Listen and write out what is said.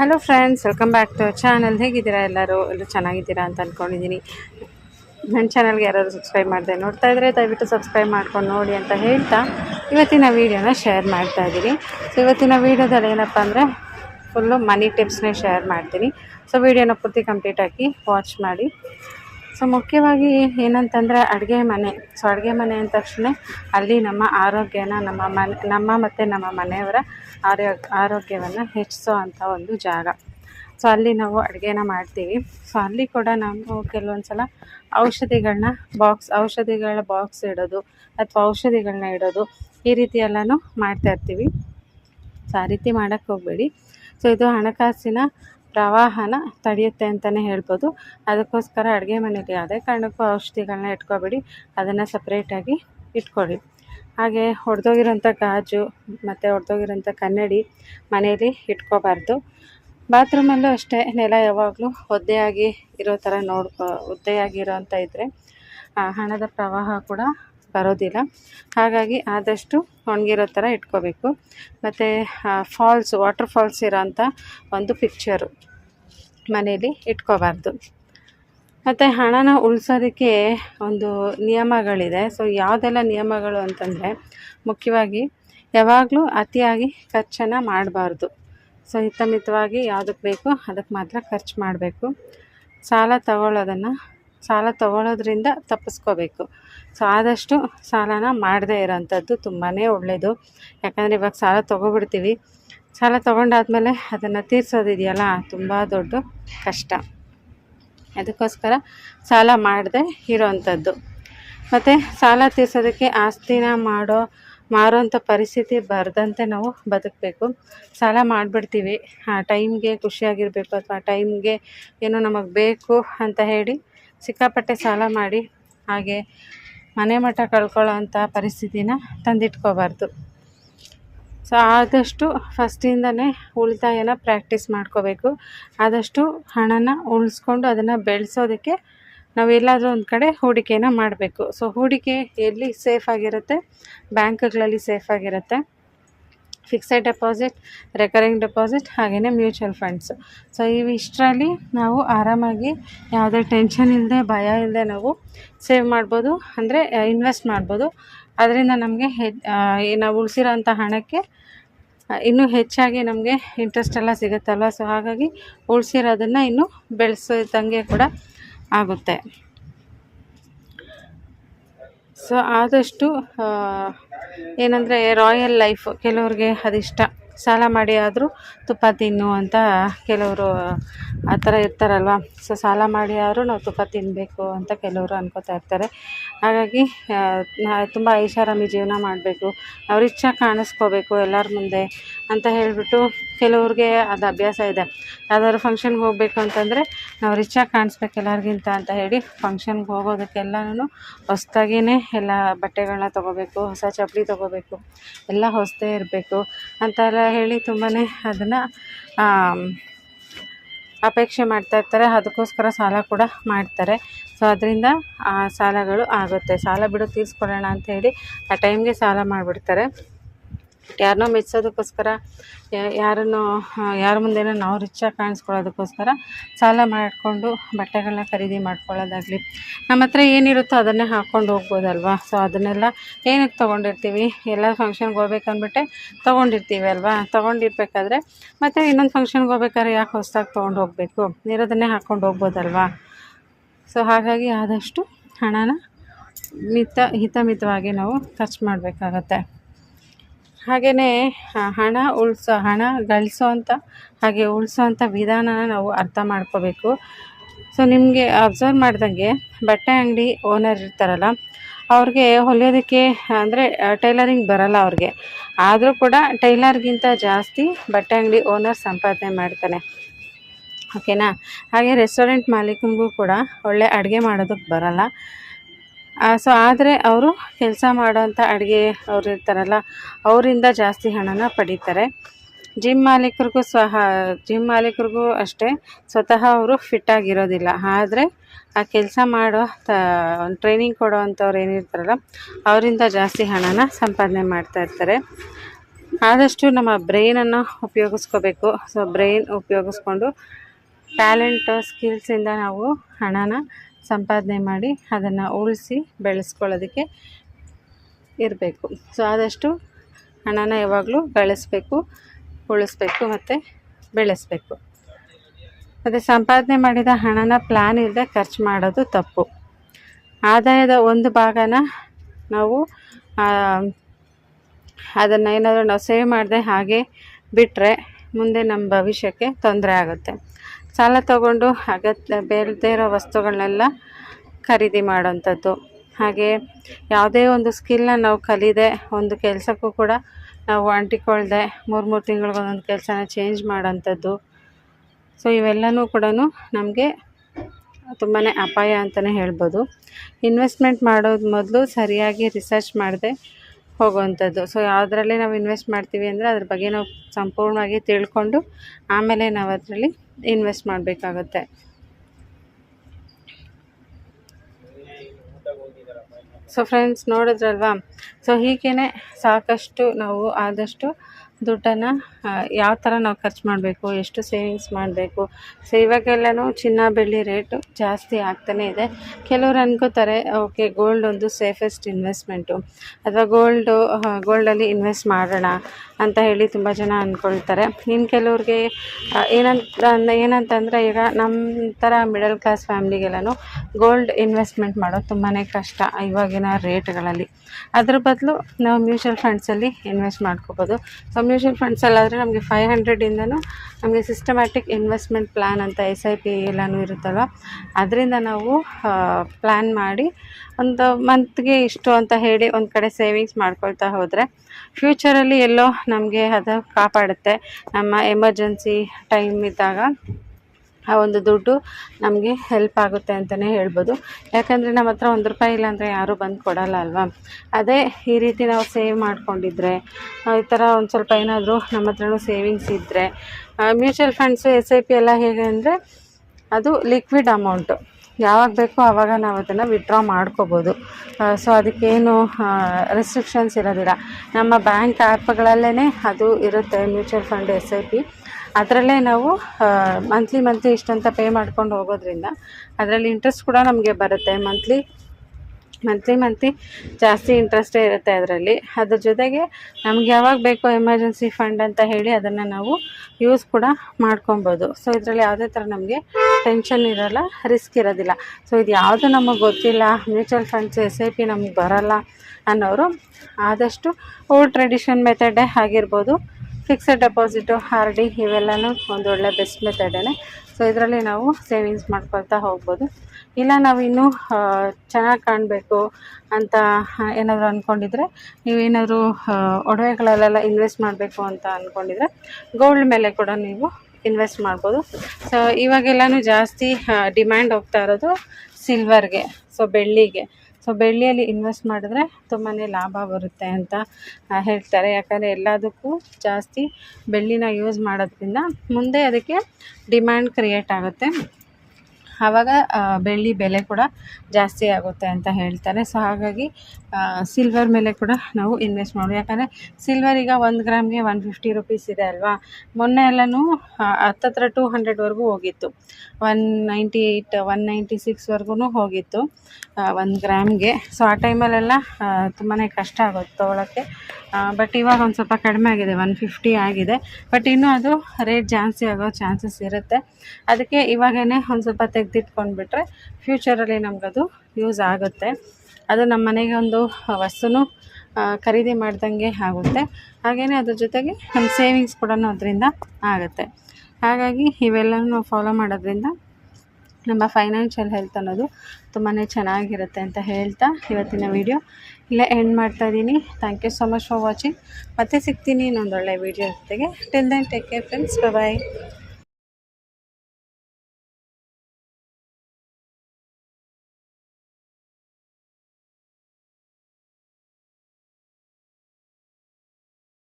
Hello friends welcome back to channel ಹೇಗಿದ್ದೀರಾ ಎಲ್ಲರೂ? ಎಲ್ಲರೂ ಚೆನ್ನಾಗಿದ್ದೀರಾ ಅಂತ ಅಂದ್ಕೊಂಡಿದ್ದೀನಿ ನನ್ನ ಚಾನಲ್ಗೆ ಯಾರಾದರೂ ಸಬ್ಸ್ಕ್ರೈಬ್ ಮಾಡಿದೆ ನೋಡ್ತಾ ಇದ್ದರೆ ದಯವಿಟ್ಟು ಸಬ್ಸ್ಕ್ರೈಬ್ ಮಾಡ್ಕೊಂಡು ನೋಡಿ ಅಂತ ಹೇಳ್ತಾ ಇವತ್ತಿನ ವೀಡಿಯೋನ ಶೇರ್ ಮಾಡ್ತಾ ಇದ್ದೀನಿ. ಸೊ ಇವತ್ತಿನ ವೀಡಿಯೋದಲ್ಲಿ ಏನಪ್ಪ ಅಂದರೆ ಫುಲ್ಲು ಮನಿ ಟಿಪ್ಸ್ನೇ ಶೇರ್ ಮಾಡ್ತೀನಿ. ಸೊ ವೀಡಿಯೋನ ಪೂರ್ತಿ ಕಂಪ್ಲೀಟಾಗಿ ವಾಚ್ ಮಾಡಿ. ಸೊ ಮುಖ್ಯವಾಗಿ ಏನಂತಂದರೆ ಅಡುಗೆ ಮನೆ. ಸೊ ಅಡುಗೆ ಮನೆ ಅಂದ ತಕ್ಷಣ ಅಲ್ಲಿ ನಮ್ಮ ಆರೋಗ್ಯನ ನಮ್ಮ ಮನೆ, ನಮ್ಮ ಮತ್ತು ನಮ್ಮ ಮನೆಯವರ ಆರೋಗ್ಯ, ಆರೋಗ್ಯವನ್ನು ಹೆಚ್ಚಿಸೋ ಅಂಥ ಒಂದು ಜಾಗ. ಸೊ ಅಲ್ಲಿ ನಾವು ಅಡುಗೆನ ಮಾಡ್ತೀವಿ. ಸೊ ಅಲ್ಲಿ ಕೂಡ ನಾವು ಕೆಲವೊಂದು ಸಲ ಔಷಧಿಗಳನ್ನ ಬಾಕ್ಸ್, ಔಷಧಿಗಳ ಬಾಕ್ಸ್ ಇಡೋದು ಅಥವಾ ಔಷಧಿಗಳನ್ನ ಇಡೋದು ಈ ರೀತಿ ಎಲ್ಲನೂ ಮಾಡ್ತಾಯಿರ್ತೀವಿ ಸೊ ಆ ರೀತಿ ಮಾಡೋಕ್ಕೆ ಹೋಗಬೇಡಿ. ಸೊ ಇದು ಹಣಕಾಸಿನ ಪ್ರವಾಹನ ತಡೆಯುತ್ತೆ ಅಂತಲೇ ಹೇಳ್ಬೋದು. ಅದಕ್ಕೋಸ್ಕರ ಅಡುಗೆ ಮನೇಲಿ ಯಾವುದೇ ಕಾರಣಕ್ಕೂ ಔಷಧಿಗಳನ್ನ ಇಟ್ಕೋಬೇಡಿ. ಅದನ್ನು ಸಪ್ರೇಟಾಗಿ ಇಟ್ಕೊಳ್ಳಿ. ಹಾಗೆ ಒಡೆದೋಗಿರೋಂಥ ಗಾಜು ಮತ್ತು ಹೊಡೆದೋಗಿರೋಂಥ ಕನ್ನಡಿ ಮನೆಯಲ್ಲಿ ಇಟ್ಕೋಬಾರ್ದು. ಬಾತ್ರೂಮಲ್ಲೂ ಅಷ್ಟೇ, ನೆಲ ಯಾವಾಗಲೂ ಒದ್ದೆಯಾಗಿ ಇರೋ ಥರ ನೋಡ್ಕೊ ಒದ್ದೆಯಾಗಿರೋ ಇರೋವಂಥ ಇದ್ದರೆ ಹಣದ ಪ್ರವಾಹ ಕೂಡ ಬರೋದಿಲ್ಲ. ಹಾಗಾಗಿ ಆದಷ್ಟು ಒಣಗಿರೋ ಥರ ಇಟ್ಕೋಬೇಕು. ಮತ್ತು ಫಾಲ್ಸ್ ವಾಟರ್ ಫಾಲ್ಸ್ ಇರೋಂಥ ಒಂದು ಪಿಕ್ಚರು ಮನೇಲಿ ಇಟ್ಕೋಬಾರ್ದು. ಮತ್ತು ಹಣನ ಉಳಿಸೋದಕ್ಕೆ ಒಂದು ನಿಯಮಗಳಿದೆ. ಸೊ ಯಾವುದೆಲ್ಲ ನಿಯಮಗಳು ಅಂತಂದರೆ, ಮುಖ್ಯವಾಗಿ ಯಾವಾಗಲೂ ಅತಿಯಾಗಿ ಖರ್ಚನ್ನು ಮಾಡಬಾರ್ದು. ಸೊ ಹಿತಮಿತವಾಗಿ ಯಾವುದಕ್ಕೆ ಬೇಕೋ ಅದಕ್ಕೆ ಮಾತ್ರ ಖರ್ಚು ಮಾಡಬೇಕು. ಸಾಲ ತಗೊಳ್ಳೋದನ್ನು ಸಾಲ ತಗೊಳ್ಳೋದ್ರಿಂದ ತಪ್ಪಿಸ್ಕೋಬೇಕು. ಸೊ ಆದಷ್ಟು ಸಾಲನ ಮಾಡದೇ ಇರೋಂಥದ್ದು ತುಂಬಾ ಒಳ್ಳೆಯದು ಯಾಕಂದರೆ ಇವಾಗ ಸಾಲ ತೊಗೊಬಿಡ್ತೀವಿ. ಸಾಲ ತೊಗೊಂಡಾದ್ಮೇಲೆ ಅದನ್ನು ತೀರಿಸೋದಿದೆಯಲ್ಲ, ತುಂಬ ದೊಡ್ಡ ಕಷ್ಟ. ಅದಕ್ಕೋಸ್ಕರ ಸಾಲ ಮಾಡದೆ ಇರೋವಂಥದ್ದು ಮತ್ತು ಸಾಲ ತೀರ್ಸೋದಕ್ಕೆ ಆಸ್ತಿನ ಮಾಡೋ, ಮಾರೋಂಥ ಪರಿಸ್ಥಿತಿ ಬರದಂತೆ ನಾವು ಬದುಕಬೇಕು. ಸಾಲ ಮಾಡಿಬಿಡ್ತೀವಿ. ಆ ಟೈಮ್ಗೆ ಖುಷಿಯಾಗಿರಬೇಕು ಅಥವಾ ಟೈಮ್ಗೆ ಏನೋ ನಮಗೆ ಬೇಕು ಅಂತ ಹೇಳಿ ಸಿಕ್ಕಾಪಟ್ಟೆ ಸಾಲ ಮಾಡಿ, ಹಾಗೆ ಮನೆ ಮಠ ಕಳ್ಕೊಳ್ಳೋ ಅಂಥ ಪರಿಸ್ಥಿತಿನ ತಂದಿಟ್ಕೋಬಾರ್ದು. ಸೊ ಆದಷ್ಟು ಫಸ್ಟಿಂದನೇ ಉಳಿತಾಯನ ಪ್ರಾಕ್ಟೀಸ್ ಮಾಡ್ಕೋಬೇಕು. ಆದಷ್ಟು ಹಣನ ಉಳಿಸ್ಕೊಂಡು ಅದನ್ನು ಬೆಳೆಸೋದಕ್ಕೆ ನಾವು ಎಲ್ಲಾದರೂ ಒಂದು ಕಡೆ ಹೂಡಿಕೆನ ಮಾಡಬೇಕು. ಸೊ ಹೂಡಿಕೆ ಎಲ್ಲಿ ಸೇಫ್ ಆಗಿರುತ್ತೆ? ಬ್ಯಾಂಕ್ಗಳಲ್ಲಿ ಸೇಫ್ ಆಗಿರುತ್ತೆ. ಫಿಕ್ಸೆಡ್ ಡೆಪಾಸಿಟ್, ರೆಕರಿಂಗ್ ಡೆಪಾಸಿಟ್ ಹಾಗೆಯೇ ಮ್ಯೂಚುವಲ್ ಫಂಡ್ಸ್. ಸೊ ಇವಿಷ್ಟರಲ್ಲಿ ನಾವು ಆರಾಮಾಗಿ ಯಾವುದೇ ಟೆನ್ಷನ್ ಇಲ್ಲದೆ ಭಯ ಇಲ್ಲದೆ ನಾವು ಸೇವ್ ಮಾಡ್ಬೋದು. ಅಂದರೆ ಇನ್ವೆಸ್ಟ್ ಮಾಡ್ಬೋದು. ಅದರಿಂದ ನಮಗೆ ಹೆ ನಾವು ಉಳಿಸಿರೋಂಥ ಹಣಕ್ಕೆ ಇನ್ನೂ ಹೆಚ್ಚಾಗಿ ನಮಗೆ ಇಂಟ್ರೆಸ್ಟ್ ಎಲ್ಲ ಸಿಗುತ್ತಲ್ಲ ಸೊ, ಹಾಗಾಗಿ ಉಳಿಸಿರೋದನ್ನು ಇನ್ನೂ ಬೆಳೆಸಿದಂಗೆ ಕೂಡ ಆಗುತ್ತೆ. ಸೊ, ಆದಷ್ಟು ಏನಂದರೆ ರಾಯಲ್ ಲೈಫ್, ಕೆಲವ್ರಿಗೆ ಅದಿಷ್ಟ. ಸಾಲ ಮಾಡಿ ಆದರೂ ತುಪ್ಪ ತಿನ್ನು ಅಂತ ಕೆಲವರು, ಆ ಥರ ಇರ್ತಾರಲ್ವ? ಸೊ ಸಾಲ ಮಾಡಿ ಆದರೂ ನಾವು ತುಪ್ಪ ತಿನ್ನಬೇಕು ಅಂತ ಕೆಲವರು ಅನ್ಕೋತಾ ಇರ್ತಾರೆ. ಹಾಗಾಗಿ ತುಂಬ ಐಷಾರಾಮಿ ಜೀವನ ಮಾಡಬೇಕು. ಅವ್ರ ಇಚ್ಛೆ ಕಾಣಿಸ್ಕೋಬೇಕು ಎಲ್ಲರ ಮುಂದೆ. ಅಂತ ಹೇಳಿಬಿಟ್ಟು ಕೆಲವ್ರಿಗೆ ಅದು ಅಭ್ಯಾಸ ಇದೆ. ಯಾವ್ದಾದ್ರು ಫಂಕ್ಷನ್ಗೆ ಹೋಗಬೇಕು ಅಂತಂದರೆ ನಾವು ರಿಚ್ಚಾಗಿ ಕಾಣಿಸ್ಬೇಕು ಎಲ್ಲರಿಗಿಂತ ಅಂತ ಹೇಳಿ ಫಂಕ್ಷನ್ಗೆ ಹೋಗೋದಕ್ಕೆಲ್ಲನೂ ಹೊಸ್ದಾಗಿಯೇ ಎಲ್ಲ ಬಟ್ಟೆಗಳನ್ನ ತೊಗೋಬೇಕು, ಹೊಸ ಚಪ್ಪಲಿ ತೊಗೋಬೇಕು, ಎಲ್ಲ ಹೊಸದೇ ಇರಬೇಕು ಅಂತೆಲ್ಲ ಹೇಳಿ ತುಂಬಾ ಅದನ್ನು ಅಪೇಕ್ಷೆ ಮಾಡ್ತಾ ಇರ್ತಾರೆ. ಅದಕ್ಕೋಸ್ಕರ ಸಾಲ ಕೂಡ ಮಾಡ್ತಾರೆ. ಸೊ ಅದರಿಂದ, ಆ, ಸಾಲಗಳು ಆಗುತ್ತೆ. ಸಾಲ ಬಿಡು ತೀರಿಸ್ಕೊಳ್ಳೋಣ ಅಂತ ಹೇಳಿ ಆ ಟೈಮ್ಗೆ ಸಾಲ ಮಾಡಿಬಿಡ್ತಾರೆ. ಯಾರನ್ನೋ ಮೆಚ್ಚೋದಕ್ಕೋಸ್ಕರ ಯಾರನ್ನೋ ಯಾರ ಮುಂದೆನೋ ನಾವು ರಿಚ್ಚಾಗಿ ಕಾಣಿಸ್ಕೊಳ್ಳೋದಕ್ಕೋಸ್ಕರ ಸಾಲ ಮಾಡಿಕೊಂಡು ಬಟ್ಟೆಗಳನ್ನ ಖರೀದಿ ಮಾಡ್ಕೊಳ್ಳೋದಾಗಲಿ, ನಮ್ಮ ಹತ್ರ ಏನಿರುತ್ತೋ ಅದನ್ನೇ ಹಾಕ್ಕೊಂಡು ಹೋಗ್ಬೋದಲ್ವ? ಸೊ ಅದನ್ನೆಲ್ಲ ಏನಕ್ಕೆ ತೊಗೊಂಡಿರ್ತೀವಿ? ಎಲ್ಲ ಫಂಕ್ಷನ್ಗೆ ಹೋಗ್ಬೇಕಂದ್ಬಿಟ್ಟೆ ತೊಗೊಂಡಿರ್ತೀವಿ ಅಲ್ವಾ? ತೊಗೊಂಡಿರ್ಬೇಕಾದ್ರೆ ಮತ್ತು ಇನ್ನೊಂದು ಫಂಕ್ಷನ್ಗೆ ಹೋಗ್ಬೇಕಾದ್ರೆ ಯಾಕೆ ಹೊಸ್ದಾಗಿ ತೊಗೊಂಡು ಹೋಗಬೇಕು? ಇರೋದನ್ನೇ ಹಾಕ್ಕೊಂಡು ಹೋಗ್ಬೋದಲ್ವಾ? ಸೊ ಹಾಗಾಗಿ ಆದಷ್ಟು ಹಣನ ಮಿತ, ಹಿತಮಿತವಾಗಿ ನಾವು ಖರ್ಚು ಮಾಡಬೇಕಾಗತ್ತೆ. ಹಾಗೆಯೇ ಹಣ ಉಳಿಸೋ, ಹಣ ಗಳಿಸೋವಂಥ ಹಾಗೆ ಉಳಿಸೋವಂಥ ವಿಧಾನನ ನಾವು ಅರ್ಥ ಮಾಡ್ಕೋಬೇಕು. ಸೊ ನಿಮಗೆ ಅಬ್ಸರ್ವ್ ಮಾಡ್ದಂಗೆ ಬಟ್ಟೆ ಅಂಗಡಿ ಓನರ್ ಇರ್ತಾರಲ್ಲ, ಅವ್ರಿಗೆ ಹೊಲಿಯೋದಕ್ಕೆ ಅಂದರೆ ಟೈಲರಿಂಗ್ ಬರಲ್ಲ ಅವ್ರಿಗೆ. ಆದರೂ ಕೂಡ ಟೈಲರ್ಗಿಂತ ಜಾಸ್ತಿ ಬಟ್ಟೆ ಅಂಗಡಿ ಓನರ್ ಸಂಪಾದನೆ ಮಾಡ್ತಾನೆ. ಓಕೆನಾ ಹಾಗೆ ರೆಸ್ಟೋರೆಂಟ್ ಮಾಲೀಕನಿಗೂ ಕೂಡ ಒಳ್ಳೆ ಅಡುಗೆ ಮಾಡೋದಕ್ಕೆ ಬರಲ್ಲ. ಸೊ ಆದರೆ ಅವರು ಕೆಲಸ ಮಾಡೋವಂಥ ಅಡುಗೆ ಅವ್ರು ಇರ್ತಾರಲ್ಲ, ಅವರಿಂದ ಜಾಸ್ತಿ ಹಣನ ಪಡೀತಾರೆ. ಜಿಮ್ ಮಾಲೀಕರಿಗೂ ಸಹ ಜಿಮ್ ಮಾಲೀಕರಿಗೂ ಅಷ್ಟೇ ಸ್ವತಃ ಅವರು ಫಿಟ್ ಆಗಿರೋದಿಲ್ಲ. ಆದರೆ ಆ ಕೆಲಸ ಮಾಡೋ ತ ಟ್ರೈನಿಂಗ್ ಕೊಡೋ ಅಂಥವ್ರು ಏನಿರ್ತಾರಲ್ಲ ಅವರಿಂದ ಜಾಸ್ತಿ ಹಣನ ಸಂಪಾದನೆ ಮಾಡ್ತಾ ಇರ್ತಾರೆ. ಆದಷ್ಟು ನಮ್ಮ ಬ್ರೈನನ್ನು ಉಪಯೋಗಿಸ್ಕೋಬೇಕು. ಸೊ ಬ್ರೈನ್ ಉಪಯೋಗಿಸ್ಕೊಂಡು ಟ್ಯಾಲೆಂಟ್ ಸ್ಕಿಲ್ಸಿಂದ ನಾವು ಹಣನ ಸಂಪಾದನೆ ಮಾಡಿ ಅದನ್ನು ಉಳಿಸಿ ಬೆಳೆಸ್ಕೊಳ್ಳೋದಕ್ಕೆ ಇರಬೇಕು. ಸೊ, ಆದಷ್ಟು ಹಣನ ಯಾವಾಗಲೂ ಗಳಿಸ್ಬೇಕು, ಉಳಿಸ್ಬೇಕು ಮತ್ತು ಬೆಳೆಸಬೇಕು. ಮತ್ತು ಸಂಪಾದನೆ ಮಾಡಿದ ಹಣನ ಪ್ಲ್ಯಾನ್ ಇಲ್ಲದೆ ಖರ್ಚು ಮಾಡೋದು ತಪ್ಪು. ಆದಾಯದ ಒಂದು ಭಾಗನ ನಾವು ಅದನ್ನು ಏನಾದರೂ ನಾವು ಸೇವ್ ಮಾಡದೆ ಹಾಗೆ ಬಿಟ್ಟರೆ ಮುಂದೆ ನಮ್ಮ ಭವಿಷ್ಯಕ್ಕೆ ತೊಂದರೆ ಆಗುತ್ತೆ. ಸಾಲ ತಗೊಂಡು ಅಗತ್ಯ ಬೇಡದೇ ಇರೋ ವಸ್ತುಗಳನ್ನೆಲ್ಲ ಖರೀದಿ ಮಾಡೋವಂಥದ್ದು. ಹಾಗೆ ಯಾವುದೇ ಒಂದು ಸ್ಕಿಲ್ನ ನಾವು ಕಲಿದೆ ಒಂದು ಕೆಲಸಕ್ಕೂ ಕೂಡ ನಾವು ಅಂಟಿಕೊಳ್ಳದೆ ಮೂರು ಮೂರು ತಿಂಗಳಿಗೊಂದೊಂದು ಕೆಲಸನ ಚೇಂಜ್ ಮಾಡೋವಂಥದ್ದು. ಸೊ, ಇವೆಲ್ಲನೂ ಕೂಡ ನಮಗೆ ತುಂಬಾ ಅಪಾಯ ಅಂತಲೇ ಹೇಳ್ಬೋದು. ಇನ್ವೆಸ್ಟ್ಮೆಂಟ್ ಮಾಡೋದು ಮೊದಲು ಸರಿಯಾಗಿ ರಿಸರ್ಚ್ ಮಾಡದೆ ಹೋಗುವಂಥದ್ದು. ಸೊ ಯಾವುದ್ರಲ್ಲಿ ನಾವು ಇನ್ವೆಸ್ಟ್ ಮಾಡ್ತೀವಿ ಅಂದರೆ ಅದ್ರ ಬಗ್ಗೆ ನಾವು ಸಂಪೂರ್ಣವಾಗಿ ತಿಳ್ಕೊಂಡು ಆಮೇಲೆ ನಾವು ಅದರಲ್ಲಿ ಇನ್ವೆಸ್ಟ್ ಮಾಡಬೇಕಾಗುತ್ತೆ. ಸೊ ಫ್ರೆಂಡ್ಸ್ ನೋಡಿದ್ರಲ್ವಾ? ಸೊ ಹೀಗೇ ಸಾಕಷ್ಟು ನಾವು ಆದಷ್ಟು ದುಡ್ಡನ್ನು ಯಾವ ಥರ ನಾವು ಖರ್ಚು ಮಾಡಬೇಕು, ಎಷ್ಟು ಸೇವಿಂಗ್ಸ್ ಮಾಡಬೇಕು. ಸೊ ಇವಾಗೆಲ್ಲನೂ ಚಿನ್ನ, ಬೆಳ್ಳಿ ರೇಟು ಜಾಸ್ತಿ ಆಗ್ತಾನೇ ಇದೆ. ಕೆಲವ್ರು ಅನ್ಕೋತಾರೆ ಓಕೆ ಗೋಲ್ಡ್ ಒಂದು ಸೇಫೆಸ್ಟ್ ಇನ್ವೆಸ್ಟ್ಮೆಂಟು ಅಥವಾ ಗೋಲ್ಡು ಗೋಲ್ಡಲ್ಲಿ ಇನ್ವೆಸ್ಟ್ ಮಾಡೋಣ, ಅಂತ ಹೇಳಿ ತುಂಬ ಜನ ಅಂದ್ಕೊಳ್ತಾರೆ ಇನ್ನು ಕೆಲವ್ರಿಗೆ ಏನಂತ ಏನಂತಂದರೆ ಈಗ ನಮ್ಮ ಥರ ಮಿಡಲ್ ಕ್ಲಾಸ್ ಫ್ಯಾಮ್ಲಿಗೆಲ್ಲನೂ ಗೋಲ್ಡ್ ಇನ್ವೆಸ್ಟ್ಮೆಂಟ್ ಮಾಡೋದು ತುಂಬಾ ಕಷ್ಟ ಇವಾಗಿನ ರೇಟ್ಗಳಲ್ಲಿ ಅದ್ರ ಬದಲು ನಾವು ಮ್ಯೂಚುವಲ್ ಫಂಡ್ಸಲ್ಲಿ ಇನ್ವೆಸ್ಟ್ ಮಾಡ್ಕೋಬೋದು. ಸೊ ಮ್ಯೂಚುವಲ್ ಫಂಡ್ಸಲ್ಲಾದರೆ ನಮಗೆ ಫೈವ್ ಹಂಡ್ರೆಡಿಂದನೂ ನಮಗೆ ಸಿಸ್ಟಮ್ಯಾಟಿಕ್ ಇನ್ವೆಸ್ಟ್ಮೆಂಟ್ ಪ್ಲ್ಯಾನ್ ಅಂತ ಎಸ್ ಐ ಪಿ ಎಲ್ಲನೂ ಇರುತ್ತಲ್ವ? ಅದರಿಂದ ನಾವು ಪ್ಲ್ಯಾನ್ ಮಾಡಿ ಒಂದು ಮಂತ್ಗೆ ಇಷ್ಟು ಅಂತ ಹೇಳಿ ಒಂದು ಕಡೆ ಸೇವಿಂಗ್ಸ್ ಮಾಡ್ಕೊಳ್ತಾ ಹೋದರೆ ಫ್ಯೂಚರಲ್ಲಿ ಎಲ್ಲೋ ನಮಗೆ ಅದು ಕಾಪಾಡುತ್ತೆ. ನಮ್ಮ ಎಮರ್ಜೆನ್ಸಿ ಟೈಮ್ ಇದ್ದಾಗ ಆ ಒಂದು ದುಡ್ಡು ನಮಗೆ ಹೆಲ್ಪ್ ಆಗುತ್ತೆ ಅಂತಲೇ ಹೇಳ್ಬೋದು. ಯಾಕಂದರೆ ನಮ್ಮ ಹತ್ರ ಒಂದು ರೂಪಾಯಿ ಇಲ್ಲಾಂದರೆ ಯಾರೂ ಬಂದು ಕೊಡೋಲ್ಲ ಅಲ್ವಾ? ಅದೇ ಈ ರೀತಿ ನಾವು ಸೇವ್ ಮಾಡಿಕೊಂಡಿದ್ರೆ ಈ ಥರ ಒಂದು ಸ್ವಲ್ಪ ಏನಾದರೂ ನಮ್ಮ ಹತ್ರನೂ ಸೇವಿಂಗ್ಸ್ ಇದ್ದರೆ mutual funds S I P ಎಲ್ಲ ಹೇಗೆ ಅಂದರೆ ಅದು ಲಿಕ್ವಿಡ್ ಅಮೌಂಟು ಯಾವಾಗ ಬೇಕೋ ಆವಾಗ ನಾವು ಅದನ್ನು ವಿಡ್ರಾ ಮಾಡ್ಕೋಬೋದು. ಸೊ ಅದಕ್ಕೇನು ರೆಸ್ಟ್ರಿಕ್ಷನ್ಸ್ ಇರೋದಿಲ್ಲ. ನಮ್ಮ ಬ್ಯಾಂಕ್ ಆ್ಯಪ್ಗಳಲ್ಲೇ ಅದು ಇರುತ್ತೆ mutual fund S I P ಅದರಲ್ಲೇ ನಾವು ಮಂತ್ಲಿ ಮಂತ್ಲಿ ಇಷ್ಟಂತ ಪೇ ಮಾಡ್ಕೊಂಡು ಹೋಗೋದ್ರಿಂದ ಅದರಲ್ಲಿ ಇಂಟ್ರೆಸ್ಟ್ ಕೂಡ ನಮಗೆ ಬರುತ್ತೆ. ಮಂತ್ಲಿ ಮಂತ್ಲಿ ಮಂತ್ಲಿ ಜಾಸ್ತಿ ಇಂಟ್ರೆಸ್ಟೇ ಇರುತ್ತೆ ಅದರಲ್ಲಿ. ಅದ್ರ ಜೊತೆಗೆ ನಮ್ಗೆ ಯಾವಾಗ ಬೇಕೋ ಎಮರ್ಜೆನ್ಸಿ ಫಂಡ್ ಅಂತ ಹೇಳಿ ಅದನ್ನು ನಾವು ಯೂಸ್ ಕೂಡ ಮಾಡ್ಕೊಬೋದು. ಸೊ ಇದರಲ್ಲಿ ಯಾವುದೇ ಥರ ನಮಗೆ ಟೆನ್ಷನ್ ಇರೋಲ್ಲ ರಿಸ್ಕ್ ಇರೋದಿಲ್ಲ. ಸೊ ಇದು ಯಾವುದು ನಮಗೆ ಗೊತ್ತಿಲ್ಲ mutual funds S I P ನಮಗೆ ಬರೋಲ್ಲ ಅನ್ನೋರು ಆದಷ್ಟು ಓಲ್ಡ್ ಟ್ರೆಡಿಷನ್ ಮೆಥಡೇ ಆಗಿರ್ಬೋದು. ಫಿಕ್ಸೆಡ್ ಡೆಪಾಸಿಟು ಆರ್ ಡಿ ಇವೆಲ್ಲನೂ ಒಳ್ಳೆ ಬೆಸ್ಟ್ ಮೆಥಡೇ ಸೊ ಇದರಲ್ಲಿ ನಾವು ಸೇವಿಂಗ್ಸ್ ಮಾಡ್ಕೊಳ್ತಾ ಹೋಗ್ಬೋದು. ಇಲ್ಲ, ನಾವು ಇನ್ನೂ ಚೆನ್ನಾಗಿ ಕಾಣಬೇಕು ಅಂತ ಏನಾದರೂ ಅಂದ್ಕೊಂಡಿದ್ರೆ ನೀವೇನಾದರೂ ಒಡವೆಗಳಲ್ಲೆಲ್ಲ ಇನ್ವೆಸ್ಟ್ ಮಾಡಬೇಕು ಅಂತ ಅಂದ್ಕೊಂಡಿದ್ರೆ ಗೋಲ್ಡ್ ಮೇಲೆ ಕೂಡ ನೀವು ಇನ್ವೆಸ್ಟ್ ಮಾಡ್ಬೋದು. ಸೊ ಇವಾಗೆಲ್ಲನೂ ಜಾಸ್ತಿ ಡಿಮ್ಯಾಂಡ್ ಹೋಗ್ತಾ ಇರೋದು ಸಿಲ್ವರ್ಗೆ ಸೊ ಬೆಳ್ಳಿಗೆ. ಸೊ ಬೆಳ್ಳಿಯಲ್ಲಿ ಇನ್ವೆಸ್ಟ್ ಮಾಡಿದ್ರೆ ತುಂಬಾ ಲಾಭ ಬರುತ್ತೆ ಅಂತ ಹೇಳ್ತಾರೆ. ಯಾಕಂದರೆ ಎಲ್ಲದಕ್ಕೂ ಜಾಸ್ತಿ ಬೆಳ್ಳಿನ ಯೂಸ್ ಮಾಡೋದ್ರಿಂದ ಮುಂದೆ ಅದಕ್ಕೆ ಡಿಮ್ಯಾಂಡ್ ಕ್ರಿಯೇಟ್ ಆಗುತ್ತೆ. ಆವಾಗ ಬೆಳ್ಳಿ ಬೆಲೆ ಕೂಡ ಜಾಸ್ತಿ ಆಗುತ್ತೆ ಅಂತ ಹೇಳ್ತಾರೆ. ಸೊ ಹಾಗಾಗಿ ಸಿಲ್ವರ್ ಮೇಲೆ ಕೂಡ ನಾವು ಇನ್ವೆಸ್ಟ್ ಮಾಡಿ ಯಾಕಂದರೆ ಸಿಲ್ವರ್ ಈಗ ಒಂದು ಗ್ರಾಮ್ಗೆ ಒನ್ ಫಿಫ್ಟಿ ರುಪೀಸ್ ಇದೆ ಅಲ್ವಾ? ಮೊನ್ನೆ ಎಲ್ಲನೂ ಹತ್ತತ್ರ ಟೂ ಹಂಡ್ರೆಡ್ವರೆಗೂ ಹೋಗಿತ್ತು. One ninety eight one ninety ಸಿಕ್ಸ್ವರೆಗೂ ಹೋಗಿತ್ತು ಒಂದು ಗ್ರಾಮ್ಗೆ. ಸೊ ಆ ಟೈಮಲ್ಲೆಲ್ಲ ತುಂಬಾ ಕಷ್ಟ ಆಗೋದು ತೊಗೊಳಕ್ಕೆ. ಬಟ್ ಇವಾಗ ಒಂದು ಸ್ವಲ್ಪ ಕಡಿಮೆ ಆಗಿದೆ ಒನ್ ಫಿಫ್ಟಿ ಆಗಿದೆ. ಬಟ್ ಇನ್ನೂ ಅದು ರೇಟ್ ಜಾಸ್ತಿ ಆಗೋ ಚಾನ್ಸಸ್ ಇರುತ್ತೆ. ಅದಕ್ಕೆ ಇವಾಗೇ ಒಂದು ಸ್ವಲ್ಪ ತೆಗೆದಿಟ್ಕೊಂಡ್ಬಿಟ್ರೆ ಫ್ಯೂಚರಲ್ಲಿ ನಮಗದು ಯೂಸ್ ಆಗುತ್ತೆ. ಅದು ನಮ್ಮ ಮನೆಗೆ ಒಂದು ವಸ್ತುನೂ ಖರೀದಿ ಮಾಡ್ದಂಗೆ ಆಗುತ್ತೆ. ಹಾಗೆಯೇ ಅದ್ರ ಜೊತೆಗೆ ನಮ್ಮ ಸೇವಿಂಗ್ಸ್ ಕೂಡ ಅದರಿಂದ ಆಗುತ್ತೆ. ಹಾಗಾಗಿ ಇವೆಲ್ಲನೂ ಫಾಲೋ ಮಾಡೋದ್ರಿಂದ ನಮ್ಮ ಫೈನಾನ್ಷಿಯಲ್ ಹೆಲ್ತ್ ಅನ್ನೋದು ತುಂಬಾ ಚೆನ್ನಾಗಿರುತ್ತೆ ಅಂತ ಹೇಳ್ತಾ ಇವತ್ತಿನ ವಿಡಿಯೋ ಇಲ್ಲೇ ಎಂಡ್ ಮಾಡ್ತಾ ಇದ್ದೀನಿ. Thank you so much for watching ಮತ್ತೆ ಸಿಗ್ತೀನಿ ಇನ್ನೊಂದು ಒಳ್ಳೆ ವೀಡಿಯೋ ಜೊತೆಗೆ. Till then take care friends bye